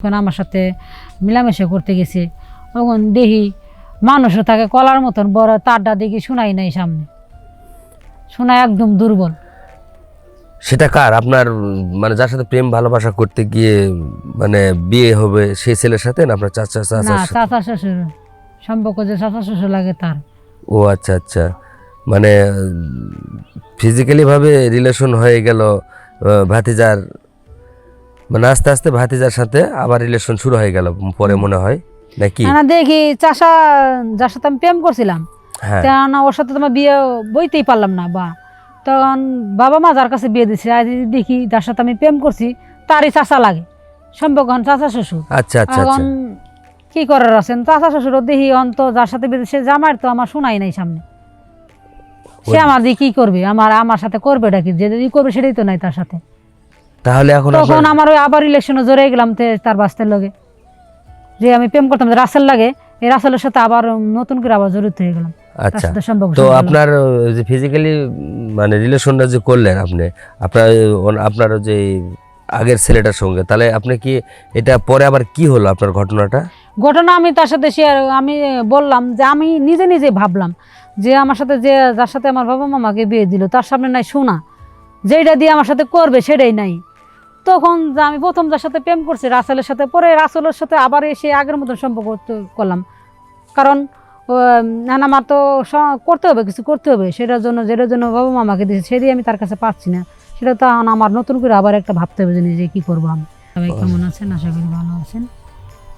তখন আমার সাথে মিলামেশা করতে গেছে। তখন দেখি মানুষও থাকে কলার মতন বড় তারটা দেখি শোনাই নাই সামনে। শোনা একদম দুর্বল। সেটা কার? আপনার মানে যার সাথে প্রেম ভালোবাসা করতে গিয়ে মানে বিয়ে হবে সেই ছেলের সাথে না আপনার চাচা না চাচার সাথে? চাচা শ্বশুর। সম্পর্ক যে চাচা শ্বশুর লাগে তার। ও আচ্ছা আচ্ছা। মানে ফিজিক্যালি ভাবে রিলেশন হয়ে গেল ভাতিজার মানে আস্তে আস্তে ভাতিজার সাথে আবার রিলেশন শুরু হয়ে গেল পরে মনে হয় নাকি? না দেখি চাষা যার সাথে আমি প্রেম করছিলাম হ্যাঁ। ওর সাথে তোমার বিয়ে বইতেই পারলাম না বা। তখন বাবা মা যার কাছে বিয়ে দিচ্ছে আজ দেখি যার সাথে আমি প্রেম করছি তারই চাচা লাগে। সম্পর্ক হন চাচা শ্বশুর। আচ্ছা আচ্ছা এখন আচ্ছা কি করার আছেন চাচা শ্বশুর দেখি অন্ত যার সাথে বিয়ে দিচ্ছে জামার তো আমার শোনাই নাই সামনে। সে আমার দিয়ে কি করবে? আমার আমার সাথে করবে কি? যে যদি করবে সেটাই তো নাই তার সাথে। তাহলে এখন তখন আমার ওই আবার ইলেকশনে জড়ে গেলাম তার বাস্তের লগে। যে আমি প্রেম করতাম রাসেল লাগে এই রাসেলের সাথে আবার নতুন করে আবার জড়িত হয়ে গেলাম। আচ্ছা। তো আপনার যে ফিজিক্যালি মানে রিলেশনটা যে করলেন আপনি আপনার আপনার যে আগের ছেলেটার সঙ্গে তাহলে আপনি কি এটা পরে আবার কি হলো আপনার ঘটনাটা? ঘটনা আমি তার সাথে শেয়ার আমি বললাম যে আমি নিজে নিজে ভাবলাম যে আমার সাথে যে যার সাথে আমার বাবা মামাকে বিয়ে দিল তার সামনে নাই শোনা যেটা দিয়ে আমার সাথে করবে সেটাই নাই। তখন যে আমি প্রথম যার সাথে প্রেম করছি রাসেলের সাথে পরে রাসেলের সাথে আবার এসে আগের মতন সম্পর্ক করলাম। কারণ না আমার তো করতে হবে কিছু করতে হবে। সেটার জন্য যেটার জন্য বাবা মা আমাকে দিয়েছে সেটাই আমি তার কাছে পাচ্ছি না। সেটা তো আমার নতুন করে আবার একটা ভাবতে হবে যে নিজে কী করব আমি। সবাই কেমন আছেন? আশা করি ভালো আছেন।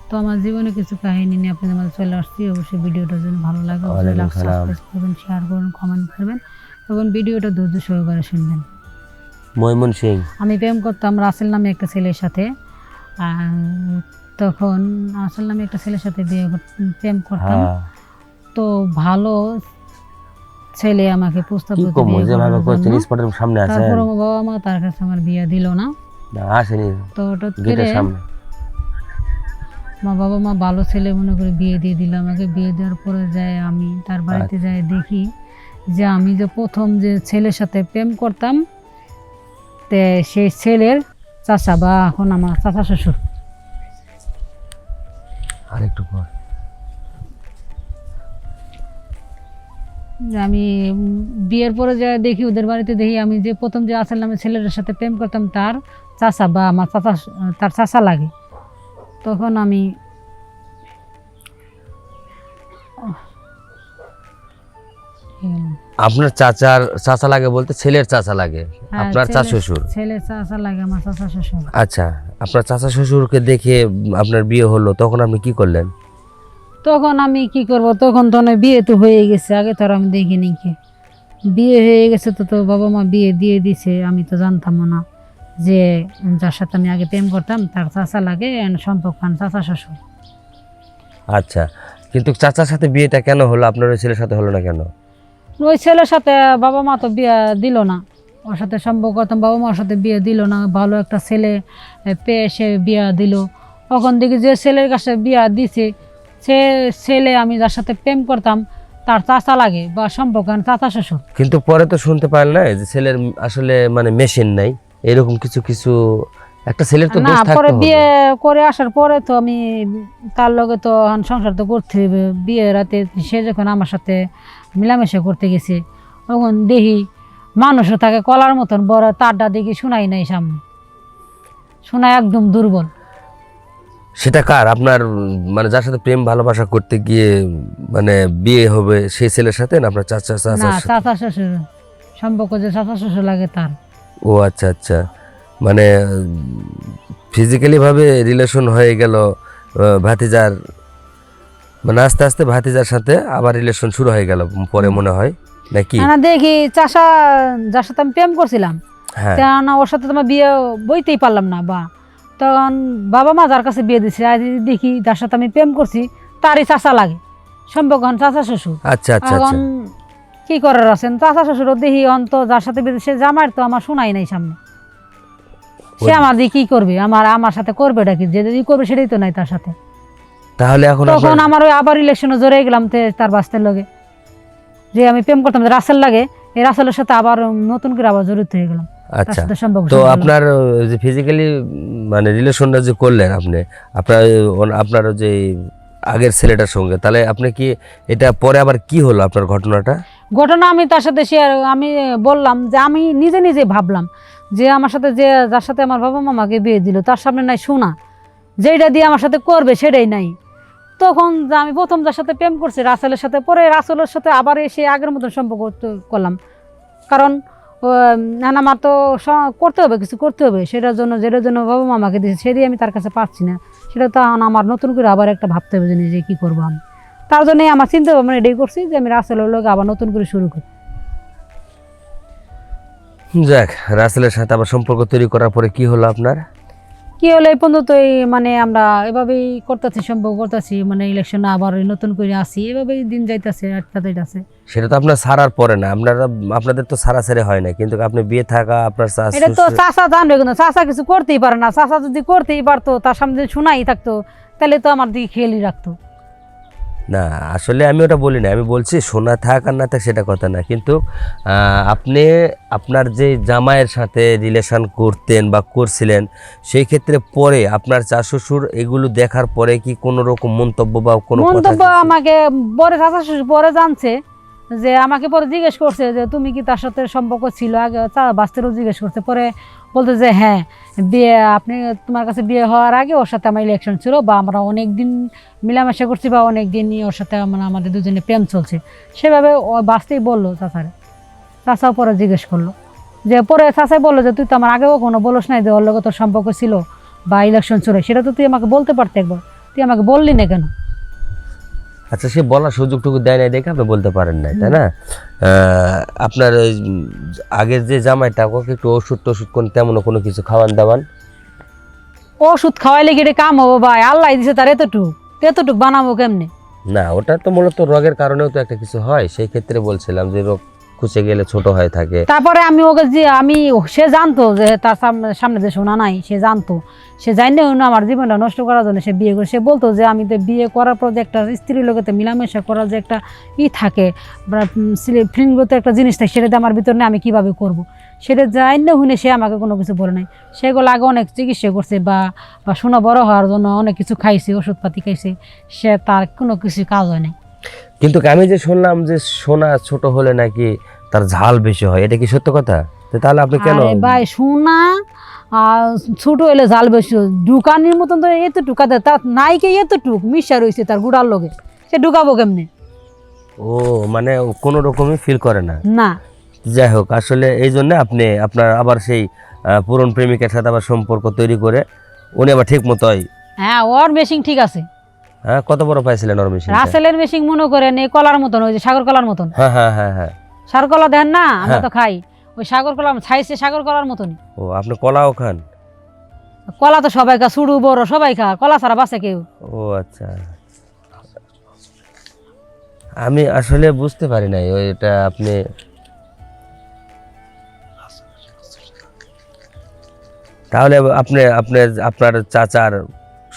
তো আমার জীবনে কিছু কাহিনী নিয়ে আপনাদের মাঝে চলে আসছি। অবশ্যই ভিডিওটা যেন ভালো লাগে অবশ্যই লাইক সাবস্ক্রাইব করবেন শেয়ার করবেন কমেন্ট করবেন এবং ভিডিওটা ধৈর্য সহকারে শুনবেন। ময়মন সিং। আমি প্রেম করতাম রাসেল নামে একটা ছেলের সাথে তখন রাসেল নামে একটা ছেলের সাথে বিয়ে প্রেম করতাম। হ্যাঁ। তো ভালো ছেলে আমাকে প্রস্তাব কম বিয়ে যেভাবে করছেন স্পটের সামনে আছেন তারপর আমার বাবা মা তার কাছে আমার বিয়ে দিল না। না আসেনি। তো হঠাৎ করে সামনে। মা বাবা মা ভালো ছেলে মনে করে বিয়ে দিয়ে দিল আমাকে। বিয়ে দেওয়ার পরে যায় আমি তার বাড়িতে আচ্ছা। যাই দেখি যে আমি যে প্রথম যে ছেলের সাথে প্রেম করতাম তে সেই ছেলের চাচা বা এখন আমার চাচা শ্বশুর। আরেকটু পর। যে আমি বিয়ের পরে যা দেখি ওদের বাড়িতে দেখি আমি যে প্রথম যে আসল নামে ছেলের সাথে প্রেম করতাম তার চাচা বা আমার চাচা তার চাচা লাগে। তখন আমি উম, আপনার চাচার চাচা লাগে বলতে ছেলের চাচা লাগে হ্যাঁ, আপনার চা শ্বশুর? ছেলের চাচা লাগে আমার চাচা শ্বশুর। আচ্ছা আপনার চাচা শ্বশুরকে দেখে আপনার বিয়ে হলো তখন আপনি কি করলেন? তখন আমি কি করব? তখন তো না বিয়ে তো হয়ে গেছে আগে তো আমি দেখিনি কি। বিয়ে হয়ে গেছে তো তো বাবা মা বিয়ে দিয়ে দিছে আমি তো জানতাম না যে যার সাথে আমি আগে প্রেম করতাম তার চাচা লাগে সম্পর্ক খান চাচা শ্বশুর। আচ্ছা কিন্তু চাচার সাথে বিয়েটা কেন হলো? আপনার ওই ছেলের সাথে হলো না কেন? ওই ছেলের সাথে বাবা মা তো বিয়ে দিল না। ওর সাথে সম্পর্ক করতাম বাবা মার সাথে বিয়ে দিল না। ভালো একটা ছেলে পেয়ে সে বিয়ে দিল। তখন দেখি যে ছেলের কাছে বিয়ে দিছে সে ছেলে আমি যার সাথে প্রেম করতাম তার চাচা লাগে বা সম্পর্ক খান চাচা শ্বশুর। কিন্তু পরে তো শুনতে পারেন না যে ছেলের আসলে মানে মেশিন নাই এরকম কিছু কিছু একটা ছেলের তো দোষ পরে থাকতে বিয়ে করে আসার পরে তো আমি তার লগে তো সংসার তো করতে বিয়ে রাতে সে যখন আমার সাথে মিলামেশা করতে গেছে। তখন দেখি মানুষও থাকে কলার মতন বড় তারটা দেখি শোনাই নাই সামনে। শোনা একদম দুর্বল। সেটা কার? আপনার মানে যার সাথে প্রেম ভালোবাসা করতে গিয়ে মানে বিয়ে হবে সেই ছেলের সাথে না আপনার চাচা না চাচার চাচা শ্বশুর। সম্পর্ক যে চাচা শ্বশুর লাগে তার। ও আচ্ছা আচ্ছা। মানে ফিজিক্যালি ভাবে রিলেশন হয়ে গেল ভাতিজার মানে আস্তে আস্তে ভাতিজার সাথে আবার রিলেশন শুরু হয়ে গেল পরে মনে হয় নাকি না দেখি চাষা যার সাথে আমি প্রেম করছিলাম হ্যাঁ। ওর সাথে তোমার বিয়ে বইতেই পারলাম না বা। তখন বাবা মা যার কাছে বিয়ে দিচ্ছে আজ দেখি যার সাথে আমি প্রেম করছি তারই চাচা লাগে সম্পর্ক হন চাচা শ্বশুর। আচ্ছা আচ্ছা এখন আচ্ছা কি করার আছেন চাচা শ্বশুর দেখি অন্ত যার সাথে বিয়ে দিচ্ছে জামার তো আমার শোনাই নাই সামনে। সে আমার দিয়ে কি করবে? আমার আমার সাথে করবে এটা কি? যে যদি করবে সেটাই তো নাই তার সাথে। তাহলে এখন তখন আমার ওই আবার ইলেকশনে জোরে গেলাম তে- তার বাস্তের লগে। যে আমি প্রেম করতাম রাসেল লাগে এই রাসেলের সাথে আবার নতুন করে আবার জড়িত হয়ে গেলাম। আচ্ছা। তো আপনার যে ফিজিক্যালি মানে রিলেশনটা যে করলেন আপনি আপনার আপনার যে আগের ছেলেটার সঙ্গে তাহলে আপনি কি এটা পরে আবার কি হলো আপনার ঘটনাটা? ঘটনা আমি তার সাথে শেয়ার আমি বললাম যে আমি নিজে নিজে ভাবলাম যে আমার সাথে যে যার সাথে আমার বাবা মামাকে বিয়ে দিল তার সামনে নাই শোনা যেটা দিয়ে আমার সাথে করবে সেটাই নাই। তখন যে আমি প্রথম যার সাথে প্রেম করছি, রাসেলের সাথে, পরে রাসেলের সাথে আবার এসে আগের মতন সম্পর্ক করলাম। কারণ না আমার তো করতে হবে, কিছু করতে হবে। সেটার জন্য, যেটার জন্য বাবা মামাকে দিয়েছে, সেটাই আমি তার কাছে পাচ্ছি না। সেটা তো আমার নতুন করে আবার একটা ভাবতে হবে যে কী করব আমি। তার জন্যই আমার চিন্তা ভাবনা এটাই করছি যে, আমি রাসেলের লোক আবার নতুন করে শুরু করি। যাক, রাসেলের সাথে আবার সম্পর্ক তৈরি করার পরে কি হলো আপনার? কি হলো এই পর্যন্ত এই মানে আমরা এভাবেই করতেছি সম্ভব করতেছি মানে ইলেকশন আবার নতুন করে আসি এভাবেই দিন যাইতেছে আটটা যাইতেছে সেটা তো আপনার সারার পরে না আপনারা আপনাদের তো সারা সারে হয় না কিন্তু আপনি বিয়ে থাকা আপনার চাষ এটা তো চাষা জানবে কিন্তু চাষা কিছু করতেই পারে না চাষা যদি করতেই পারতো তার সামনে যদি শোনাই থাকতো তাহলে তো আমার দিকে খেয়ালই রাখতো। না আসলে আমি ওটা বলি না আমি বলছি শোনা থাক আর না থাক সেটা কথা না। কিন্তু আপনি আপনার যে জামাইয়ের সাথে রিলেশন করতেন বা করছিলেন সেই ক্ষেত্রে পরে আপনার চা শ্বশুর এগুলো দেখার পরে কি কোনো রকম মন্তব্য বা কোনো মন্তব্য আমাকে পরে চাষা শ্বশুর পরে জানছে যে আমাকে পরে জিজ্ঞেস করছে যে তুমি কি তার সাথে সম্পর্ক ছিল? আগে বাস্তেরও জিজ্ঞেস করছে। পরে বলতে যে হ্যাঁ বিয়ে, আপনি তোমার কাছে বিয়ে হওয়ার আগে ওর সাথে আমার ইলেকশন ছিল বা আমরা অনেক দিন মিলামেশা করছি বা অনেক দিনই ওর সাথে মানে আমাদের দুজনে প্রেম চলছে। সেভাবে ও বাঁচতেই বলল চাচারে। চাচাও পরে জিজ্ঞেস করল যে, পরে চাচাই বলল যে, তুই তো আমার আগেও কোনো বলোস নাই যে, ওর লগে তোর সম্পর্ক ছিল বা ইলেকশন ছিল সেটা তো তুই আমাকে বলতে পারতে একবার। তুই আমাকে বললি না কেন? আচ্ছা সে বলার সুযোগটুকু দেয় নাই দেখে আপনি বলতে পারেন নাই তাই না? আপনার ওই আগের যে জামাইটা ওকে একটু ওষুধ টষুধ কোন তেমন কোনো কিছু খাওয়ান দাওয়ান? ওষুধ খাওয়াইলে কি এটা কাম হব ভাই? আল্লাহ দিছে তার এতটুক। এতটুক বানাবো কেমনে? না ওটা তো মূলত রোগের কারণেও তো একটা কিছু হয় সেই ক্ষেত্রে বলছিলাম যে রোগ খুঁজে গেলে ছোট হয়ে থাকে। তারপরে আমি ওকে যে, আমি, সে জানতো যে তার সামনে যে শোনা নাই, সে জানতো। সে জানে না আমার জীবনটা নষ্ট করার জন্য সে বিয়ে করে, সে বলতো যে, আমি তো বিয়ে করার পর যে একটা স্ত্রীর লোকেতে মিলামেশা করার যে একটা ই থাকে ফিলিংগত একটা জিনিস থাকে সেটাতে আমার ভিতর নেই, আমি কীভাবে করব। সেটা জান্য হুনে সে আমাকে কোনো কিছু বলে নাই। সেগুলো আগে অনেক চিকিৎসা করছে বা বা সোনা বড় হওয়ার জন্য অনেক কিছু খাইছে, ওষুধপাতি খাইছে, সে তার কোনো কিছু কাজ হয় নাই। কিন্তু আমি যে শুনলাম যে সোনা ছোট হলে নাকি তার ঝাল বেশি হয় এটা কি সত্য কথা? তাহলে আপনি কেন ভাই সোনা ছোট হইলে জাল বেশি দোকানের মতন তো এত টুকা দেয় তার নাইকে এতটুক মিশা রয়েছে তার গুড়ার লগে। সে ঢুকাবো কেমনে? ও মানে কোনো রকমই ফিল করে না। না। যাই হোক আসলে এই জন্য আপনি আপনার আবার সেই পুরন প্রেমিকের সাথে আবার সম্পর্ক তৈরি করে উনি আবার ঠিক মতোই হ্যাঁ ওর মেশিন ঠিক আছে। হ্যাঁ কত বড় পাইছিলেন ওর মেশিন রাসেলের মেশিন মনে করেন এই কলার মতন ওই যে সাগর কলার মতন। হ্যাঁ হ্যাঁ হ্যাঁ হ্যাঁ। সাগর কলা দেন না আমরা হ্যাঁ। তো খাই। ওই সাগর কলা ছাইছে সাগর কলার মতনই। ও আপনি কলাও খান? কলা তো সবাই খা শুরু বড় সবাই খা কলা ছাড়া বাসে কেউ। ও আচ্ছা। আমি আসলে বুঝতে পারি নাই ওই এটা আপনি তাহলে আপনি আপনি আপনার চাচার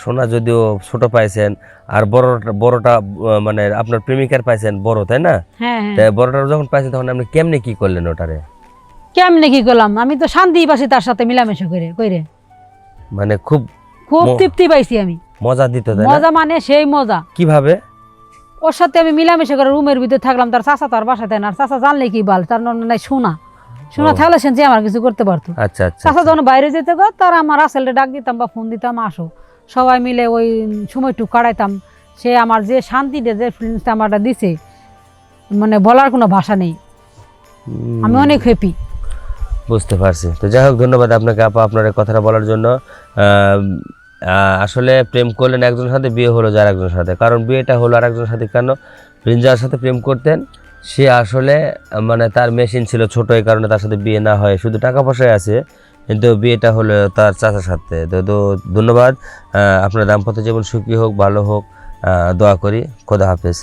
সোনা যদিও ছোট পাইছেন আর বড়টা বড়টা মানে আপনার প্রেমিকার পাইছেন বড় তাই না? হ্যাঁ হ্যাঁ। তাই বড়টা যখন পাইছেন তখন আপনি কেমনে কি করলেন ওটারে? কেমনে কি করলাম? আমি তো শান্তি পাচ্ছি তার সাথে মিলামেশা করে কইরে। মানে খুব খুব তৃপ্তি পাইছি আমি। মজা দিত তাই না? মজা মানে সেই মজা। কীভাবে? ওর সাথে আমি মিলামিশা করে রুমের ভিতরে থাকলাম তার চাচা তার বাসাতে না। আর চাষা জানলে কি বাল? তার নাই শোনা শোনা। থাকলে সে আমার কিছু করতে পারতো। আচ্ছা আচ্ছা চাষা যখন বাইরে যেতে গো তার আমার আসলে ডাক দিতাম বা ফোন দিতাম আসো। সবাই মিলে ওই সময়টুকু কাটাইতাম। সে আমার যে শান্তিটা যে ফিলিংসটা আমারটা দিছে মানে বলার কোনো ভাষা নেই। আমি অনেক হ্যাপি বুঝতে পারছি। তো যাই হোক ধন্যবাদ আপনাকে আপা আপনার কথাটা বলার জন্য। আসলে প্রেম করলেন একজনের সাথে বিয়ে হলো যার একজনের সাথে। কারণ বিয়েটা হলো আর একজনের সাথে কেন? যার সাথে প্রেম করতেন। সে আসলে মানে তার মেশিন ছিল ছোট এই কারণে তার সাথে বিয়ে না হয়। শুধু টাকা পয়সায় আছে। কিন্তু বিয়েটা হলো তার চাচার সাথে। তো ধন্যবাদ। আপনার দাম্পত্য জীবন সুখী হোক, ভালো হোক। দোয়া করি। খোদা হাফেজ।